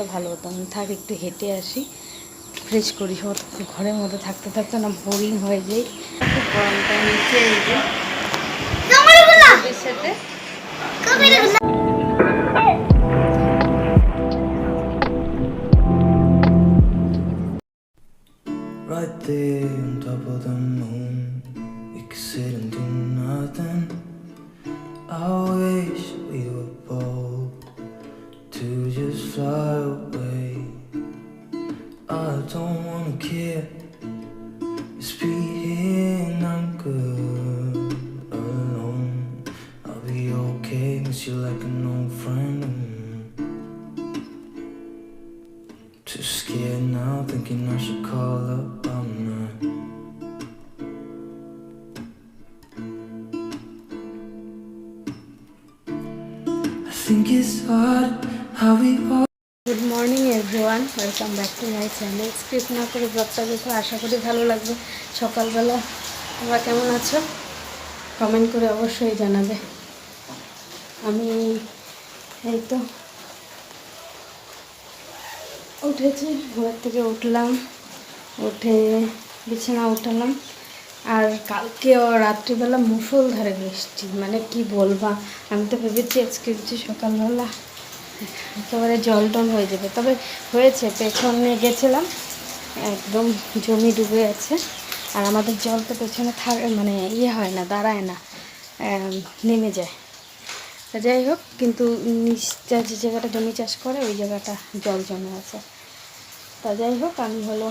হলে ভালো হতো আমি থাক একটু হেঁটে আসি ফ্রেশ করি সব ঘরের মধ্যে থাকতে থাকতে না বোরিং হয়ে যাই গরমটা নিচে. I wish we were just fly away. I don't wanna care, just be here and I'm good alone. I'll be okay, miss you like an old friend. Too scared now, thinking I should call up. I'm not. I think it's hard. Good morning everyone welcome back to my channel script না করে ব্লগটা দেখো, আশা করি ভালো লাগবে। সকালবেলা তোমরা কেমন আছো? কমেন্ট করে অবশ্যই জানাবে। আমি এই তো উঠেছি ঘর থেকে উঠলাম, উঠে বিছানা উঠালাম। আর কালকেও রাত্রিবেলা মুসলধারে বৃষ্টি মানে কি বলবা? আমি তো ভেবেছি আজকে যে সকালবেলা একেবারে জল টল হয়ে যাবে। তবে হয়েছে, পেছনে গেছিলাম, একদম জমি ডুবে আছে, আর আমাদের জল তো পেছনে থাক মানে ইয়ে হয় না, দাঁড়ায় না নেমে যায়। তা যাই হোক, কিন্তু নিচটা যে জায়গাটা জমি চাষ করে, ওই জায়গাটা জল জমে আছে। তা যাই হোক, আমি হলো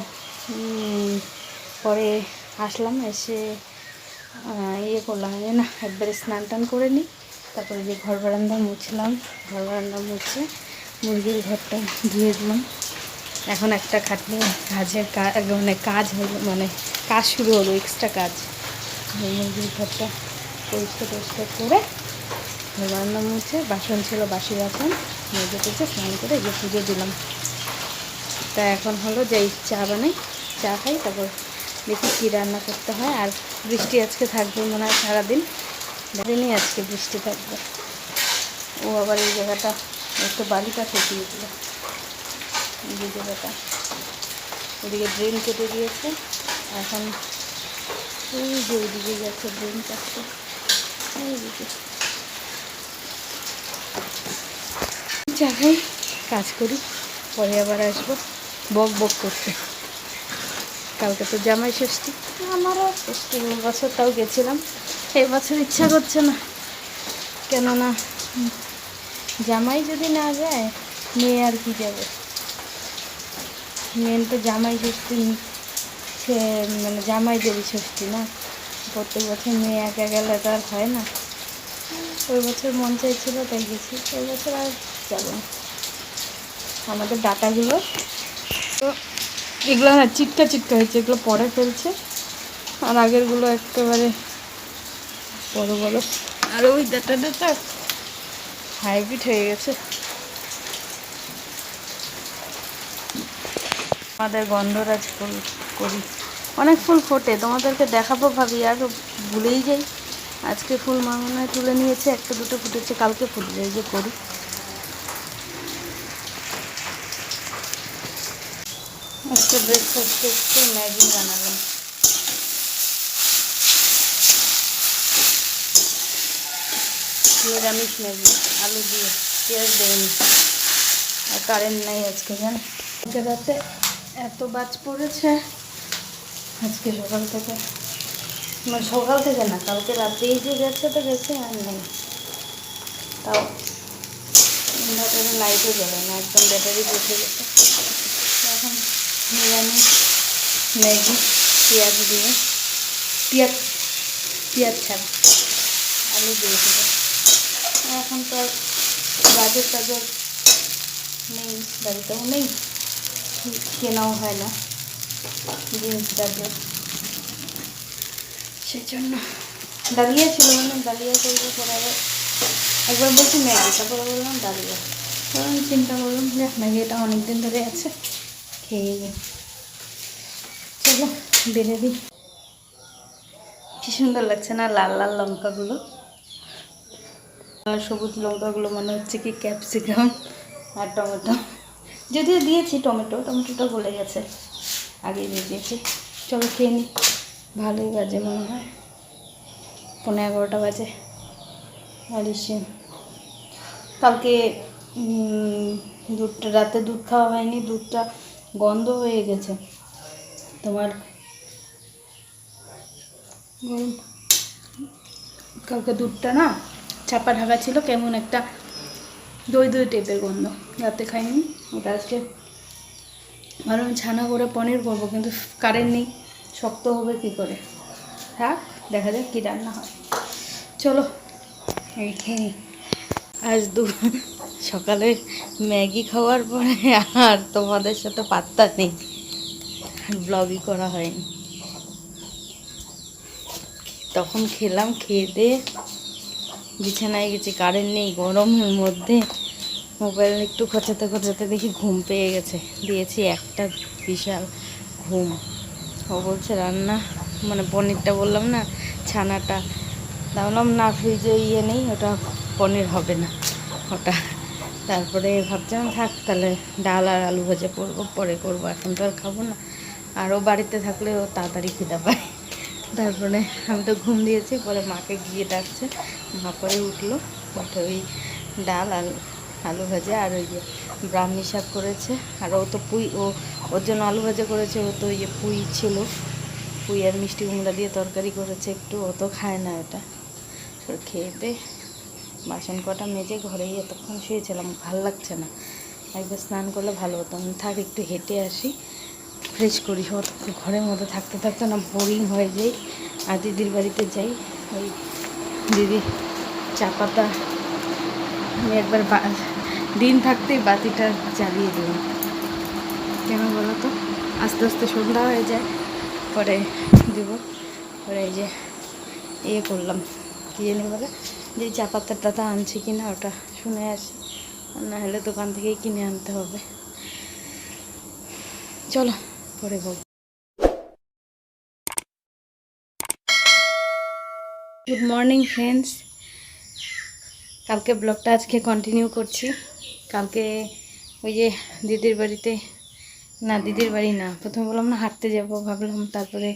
পরে আসলাম, এসে ইয়ে করলাম যে না, একবারে স্নান টান করে নিই। তারপরে যে ঘর বারান্দা মুছলাম, ঘর বারান্দা মুছে মুরগির ঘরটা ধুয়ে দিলাম। এখন একটা খাটনি কাজের কাজ মানে কাজ হলো মানে কাজ শুরু হলো এক্সট্রা কাজ। মুরগির ঘরটা পরিষ্কার টরিষ্কার করে ঘর বারান্দা মুছে বাসন ছিল, বাসি বাসন, মেজে টেজে স্নান করে গিয়ে পুজো দিলাম। তা এখন হলো যে চা বানাই, চা খাই, তারপর দেখি কী রান্না করতে হয়। আর বৃষ্টি আজকে থাকবে মনে হয় সারাদিন। দিনই আজকে বৃষ্টি থাকবে। ও আবার এই জায়গাটা একটু বালিটা ফেটিয়ে দিল। এই জায়গাটা। ওদিকে ড্রেন কেটে দিয়েছে। এখন ওই যে ওইদিকে যাচ্ছে ড্রেন কাটতে। খাই কাজ করি। পরে আবার আসব। বক বক করতে। কালকে তো জামাই ষষ্ঠী। আমারও ষষ্ঠী। বছর তাও গেছিলাম। এই বছর ইচ্ছা করছে না। কেননা, জামাই যদি না যায়, মেয়ে আর কি যাবে? মেন তো জামাই ষষ্ঠী, সে মানে জামাইদেরই ষষ্ঠী না? প্রত্যেক বছর মেয়ে একা গেলে তো আর হয় না। ওই বছর মন চাইছিল, তাই গেছি। ওই বছর আর যাব না। আমাদের ডাটাগুলো তো এগুলো না চিটকা চিটকা হয়েছে। এগুলো পরে ফেলছে। আর আগেরগুলো একেবারে বড় বড় আর ওই ডাটা ডাটা হাইব্রিড হয়ে গেছে। আমাদের গন্ধরাজ ফুল করি। অনেক ফুল ফোটে, তোমাদেরকে দেখাবো ভাবি, আর ভুলেই যাই। আজকে ফুল মা তুলে নিয়েছে, একটা দুটো ফুটেছে, কালকে ফুটবে, এই যে করি। আজকে ব্রেকফাস্টে একটু ম্যাগি বানালাম। নিরামিষ ম্যাগি, আলু দিয়ে পেঁয়াজ দেয়নি আর কারেন্ট নাই আজকে, জানো? আজকে রাতে এত বাজ পড়েছে। আজকে সকাল থেকে মানে সকাল থেকে না, কালকে রাতেই যে গেছে তো গেছে আর নেই। তাও ইনভার্টারে লাইটও জ্বলে না, একদম ব্যাটারি বসে গেছে। এখন নিরামিষ ম্যাগি, পেঁয়াজ দিয়ে, পেঁয়াজ পেঁয়াজ ছাড়া, আলু দিয়ে এখন তো গাজর টাজর নেই, বাড়িতেও নেই। কেনাও হয় না জিন্স গাজর সেই জন্য ডালিয়া ছিল মানে ডালিয়া করব পরে আবার। একবার বলছি ম্যাগি তারপরে বললাম, ডালিয়া। কারণ চিন্তা করলাম, যে ম্যাগিটা অনেক দিন ধরে আছে, খেয়ে চলো বেড়ে দিই। কি সুন্দর লাগছে না, লাল লাল লঙ্কাগুলো। সবুজ লঙ্কাগুলো মনে হচ্ছে কি ক্যাপসিকাম আর টমেটো। যদিও দিয়েছি টমেটো, টমেটোটা গলে গেছে। আগেই দিয়ে দিয়েছি। চলো খেয়ে নিই ভালোই বাজে মনে হয়। পনেরো এগারোটা বাজে। আর এসে কালকে দুধটা রাতে দুধ খাওয়া হয়নি, দুধটা গন্ধ হয়ে গেছে। তোমার কালকে দুধটা না চাপা ঢাকা ছিল, কেমন একটা দই দই টাইপের গন্ধ। রাতে খাইনি, ওটা আজকে ভাবলাম ছানা করে পনির করব, কিন্তু কারেন্ট নেই, শক্ত হবে কী করে? থাক, দেখা যাক কী রান্না হয়। চলো, এই খেয়ে। আজ দু সকালে ম্যাগি খাওয়ার পরে আর তোমাদের সাথে পাত্তা নেই। ব্লগই করা হয়নি। তখন খেলাম, খেয়ে দিয়ে বিছানায় গেছি কারেন্ট নেই, গরমের মধ্যে মোবাইল একটু খোঁচাতে খোঁচাতে দেখি ঘুম পেয়ে গেছে। দিয়েছি একটা বিশাল ঘুম। ও বলছে, রান্না? মানে পনিরটা বললাম না, ছানাটা। বললাম, না ফ্রিজে ইয়ে নেই, ওটা পনির হবে না। ওটা। তারপরে ভাবছিলাম, থাক, তাহলে ডাল আর আলু ভাজা করব, পরে করব, এখন তো আর খাব না। আরও বাড়িতে থাকলে ও তাড়াতাড়ি খিদা পায়। তারপরে আমি তো ঘুম দিয়েছি, পরে মাকে গিয়ে ডাকছে। মা পরে উঠল, উঠে ওই ডাল আর আলু ভাজা আর ওই যে ব্রাহ্মী শাক করেছে। আর ও তো পুঁই, ও, ওর জন্য আলু ভাজা করেছে, ও তো ওই যে পুঁই ছিল। পুঁই আর মিষ্টি কুমড়া দিয়ে তরকারি করেছে একটু, ও তো খায় না তো খেয়ে দিয়ে বাসন কটা মেজে ঘরেই এতক্ষণ শুয়েছিলাম, ভালো লাগছে না। একবার স্নান করলে ভালো হতো। আমি থাক, একটু হেঁটে আসি। ফ্রেশ করি অত ঘরের মধ্যে থাকতে থাকতে না বোরিং হয়ে যাই। আর দিদির বাড়িতে যাই, ওই দিদি চা পাতা আমি একবার দিন থাকতেই বাতিটা জ্বালিয়ে দিই কেন বলো তো? আস্তে আস্তে সন্ধ্যা হয়ে যায়, পরে দিব। পরে এই যে ইয়ে করলাম। কী জানি বলে? যে চা পাতাটা তো আনছি কিনা ওটা শুনে আসি। না হলে দোকান থেকেই কিনে আনতে হবে। চলো। পরে বল। গুড মর্নিং ফ্রেন্ডস কালকে ব্লগটা আজকে কন্টিনিউ করছি। কালকে ওই যে দিদির বাড়িতে, না, দিদির বাড়ি না, প্রথমে বললাম না হাঁটতে যাব, ভাবলাম তারপরে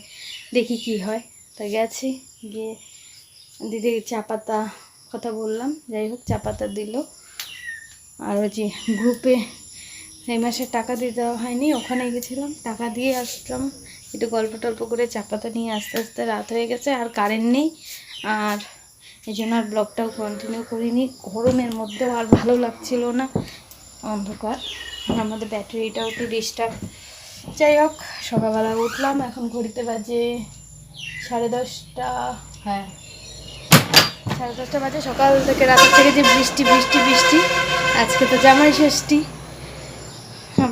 দেখি কি হয়। তা গেছি, গিয়ে দিদির চা পাতা কথা বললাম, যাই হোক, চা পাতা দিল। আর ওই যে গ্রুপে এই মাসে টাকা দিয়ে দেওয়া হয়নি, ওখানে গেছিলাম, টাকা দিয়ে আসলাম। একটু গল্প টল্প করে চাপাতা নিয়ে আস্তে আস্তে রাত হয়ে গেছে, আর কারেন্ট নেই। আর এই জন্য আর ব্লগটাও কন্টিনিউ করিনি। গরমের মধ্যেও আর ভালো লাগছিল না। অন্ধকার। আমাদের ব্যাটারিটাও একটু ডিস্টার্ব যাই হোক, সকালবেলা উঠলাম, এখন ঘড়িতে বাজে সাড়ে দশটা হ্যাঁ। সাড়ে দশটা বাজে সকাল থেকে রাত থেকে যে বৃষ্টি বৃষ্টি বৃষ্টি। আজকে তো জামাই ষষ্ঠী।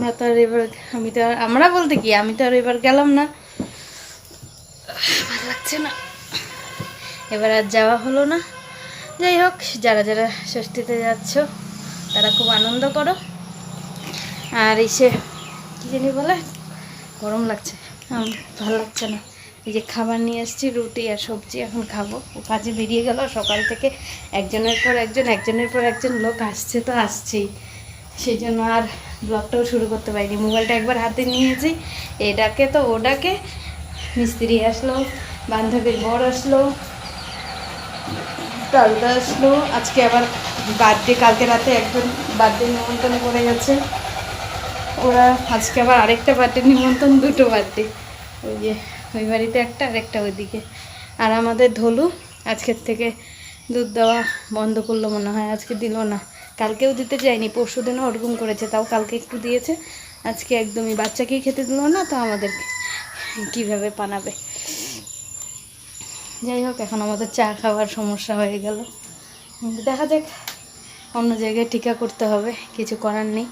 আমরা তো আর এবার, আমি তো আর, আমরা বলতে কি, আমি তো আর এবার গেলাম না। ভালো লাগছে না। এবার আর যাওয়া হলো না। যাই হোক, যারা যারা ষষ্ঠীতে যাচ্ছ, তারা খুব আনন্দ করো। আর এসে কী জানি বলে, গরম লাগছে। ভালো লাগছে না। এই যে খাবার নিয়ে এসেছি, রুটি আর সবজি এখন খাব। ও কাজে বেরিয়ে গেল, সকাল থেকে একজনের পর একজন, একজনের পর একজন লোক আসছে তো আসছেই। সেই জন্য আর ব্লগটাও শুরু করতে পারিনি। মোবাইলটা একবার হাতে নিয়েছি, এটাকে তো ওটাকে মিস্ত্রি আসলো, বান্ধবীর বর আসলো টালদা আসলো। আজকে আবার বার্থডে কালকে রাতে একজন বার্থডে নিমন্ত্রণ করে গেছে। ওরা আজকে আবার আরেকটা বার্থডে নিমন্ত্রণ, দুটো বার্থডে ওই যে, ওই বাড়িতে একটা আরেকটা ওইদিকে। আর আমাদের ধলু আজকের থেকে দুধ দেওয়া বন্ধ করল মনে হয়, আজকে দিল না। কালকেও দিতে যায়নি পরশু দিনও ওরকম করেছে, তাও কালকে একটু দিয়েছে। আজকে একদমই বাচ্চাকেই খেতে দিল না, তো আমাদের কীভাবে পানাবে যাই হোক, এখন আমাদের চা খাওয়ার সমস্যা হয়ে গেল। দেখা যাক, অন্য জায়গায় টিকা করতে হবে, কিছু করার নেই।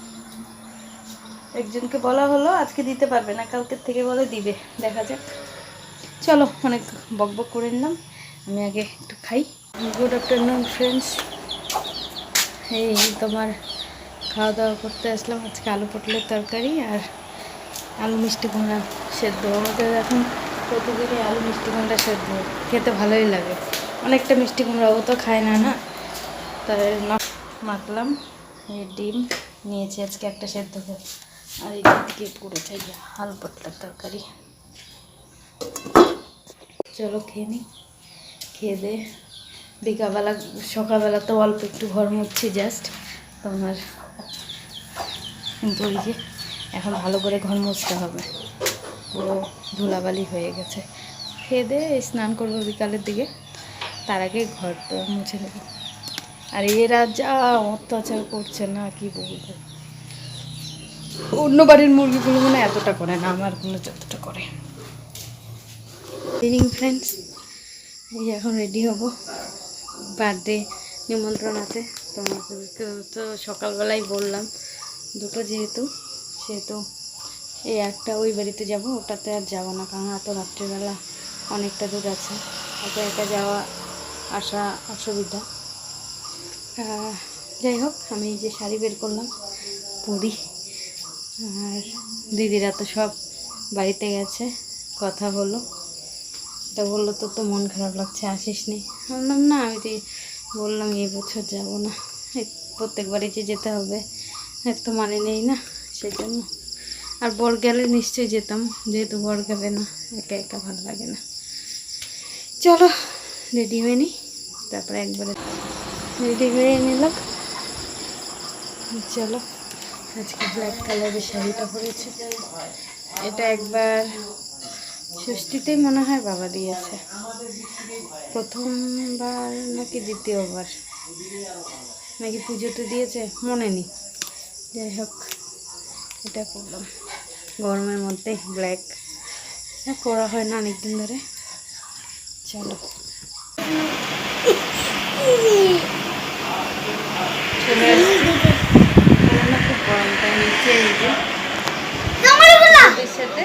একজনকে বলা হলো, আজকে দিতে পারবে না, কালকের থেকে বলে দিবে, দেখা যাক। চলো, অনেক বক বক করে নিলাম, আমি আগে একটু খাই। গুড আফটারনুন ফ্রেন্ডস এই তোমার খাওয়া দাওয়া করতে আসলাম। আজকে আলু পটলের তরকারি আর আলু মিষ্টি কুমড়া সেদ্ধ। আমাদের এখন প্রতিদিনই আলু মিষ্টি কুমড়া সেদ্ধ। খেতে ভালোই লাগে। অনেকটা মিষ্টি কুমড়া ও তো খায় না না? তাই মাখলাম, এই ডিম নিয়েছি আজকে একটা সেদ্ধ করে। আর এই দিকে পড়েছে এই যে হাল পাতলার তরকারি। চলো খেয়ে নিই খেয়ে দে। বিকালবেলা, সকালবেলা তো অল্প একটু ঘর মুছছি জাস্ট তোমার কিন্তু ওই যে এখন ভালো করে ঘর মুছতে হবে। পুরো ধুলাবালি হয়ে গেছে। খেয়ে স্নান করব বিকালের দিকে। তার আগে ঘরটা মুছে নেব। আর এরা যা অত্যাচার করছে না, কি বলব? অন্য বাড়ির মুরগিগুলো মানে এতটা করে না, আমার আমারগুলো যতটা করে। ইভিনিং ফ্রেন্ডস এই এখন রেডি হব। বার্থডে নিমন্ত্রণ আছে তোমাদেরকে তো সকালবেলায় বললাম। দুটো যেহেতু, সেহেতু এই একটা ওই বাড়িতে যাব, ওটাতে আর যাব না, কারণ এত রাত্রিবেলা অনেকটা দূর আছে। একা একা যাওয়া আসা অসুবিধা। যাই হোক, আমি যে শাড়ি বের করলাম, পরি। আর দিদিরা তো সব বাড়িতে গেছে, কথা হলো। তা বলল, তোর তো মন খারাপ লাগছে, আসিস নি? বললাম, না, আমি তো বললাম, এই বছর যাব না। প্রত্যেকবারই যে যেতে হবে, এর তো মানে নেই না সেই জন্য আর বর গেলে নিশ্চয়ই যেতাম, যেহেতু বর গেলে না, একা একা ভালো লাগে না। চলো, রেডি হয়ে নি, তারপরে একবারে রেডি হয়ে নিলাম। চলো, আজকে ব্ল্যাক কালারের শাড়িটা পরেছে। এটা একবার ষষ্ঠীতেই মনে হয় বাবা দিয়েছে। প্রথমবার নাকি দ্বিতীয়বার? নাকি পুজোতে দিয়েছে? মনে নেই। যাই হোক এটা করলাম। গরমের মধ্যে ব্ল্যাক করা হয় না অনেকদিন ধরে। চলো। খুব গরম তাই নিচে সাথে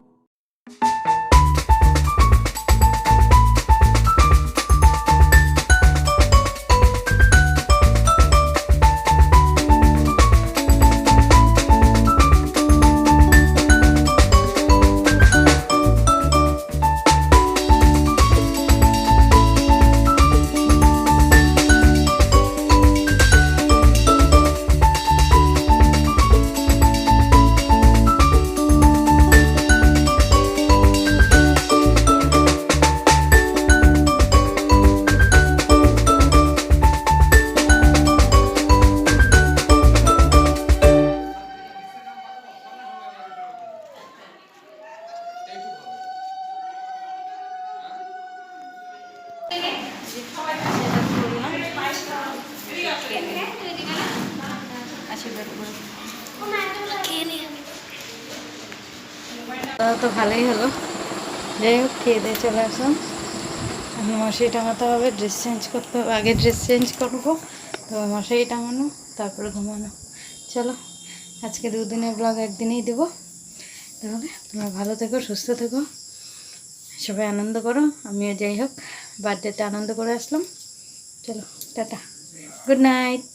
খেয়ে দিয়ে চলে আসলাম। আমি মশারি টাঙাতে হবে ড্রেস চেঞ্জ করতে হবে, আগে ড্রেস চেঞ্জ করব তো মশারি টাঙানো, তারপরে ঘুমানো। চলো, আজকে দুদিনের ব্লগ একদিনেই দেবো। তাহলে তোমরা ভালো থেকো, সুস্থ থেকো, সবাই আনন্দ করো, আমিও যাই হোক বার্থডেতে আনন্দ করে আসলাম। চলো, টাটা গুড নাইট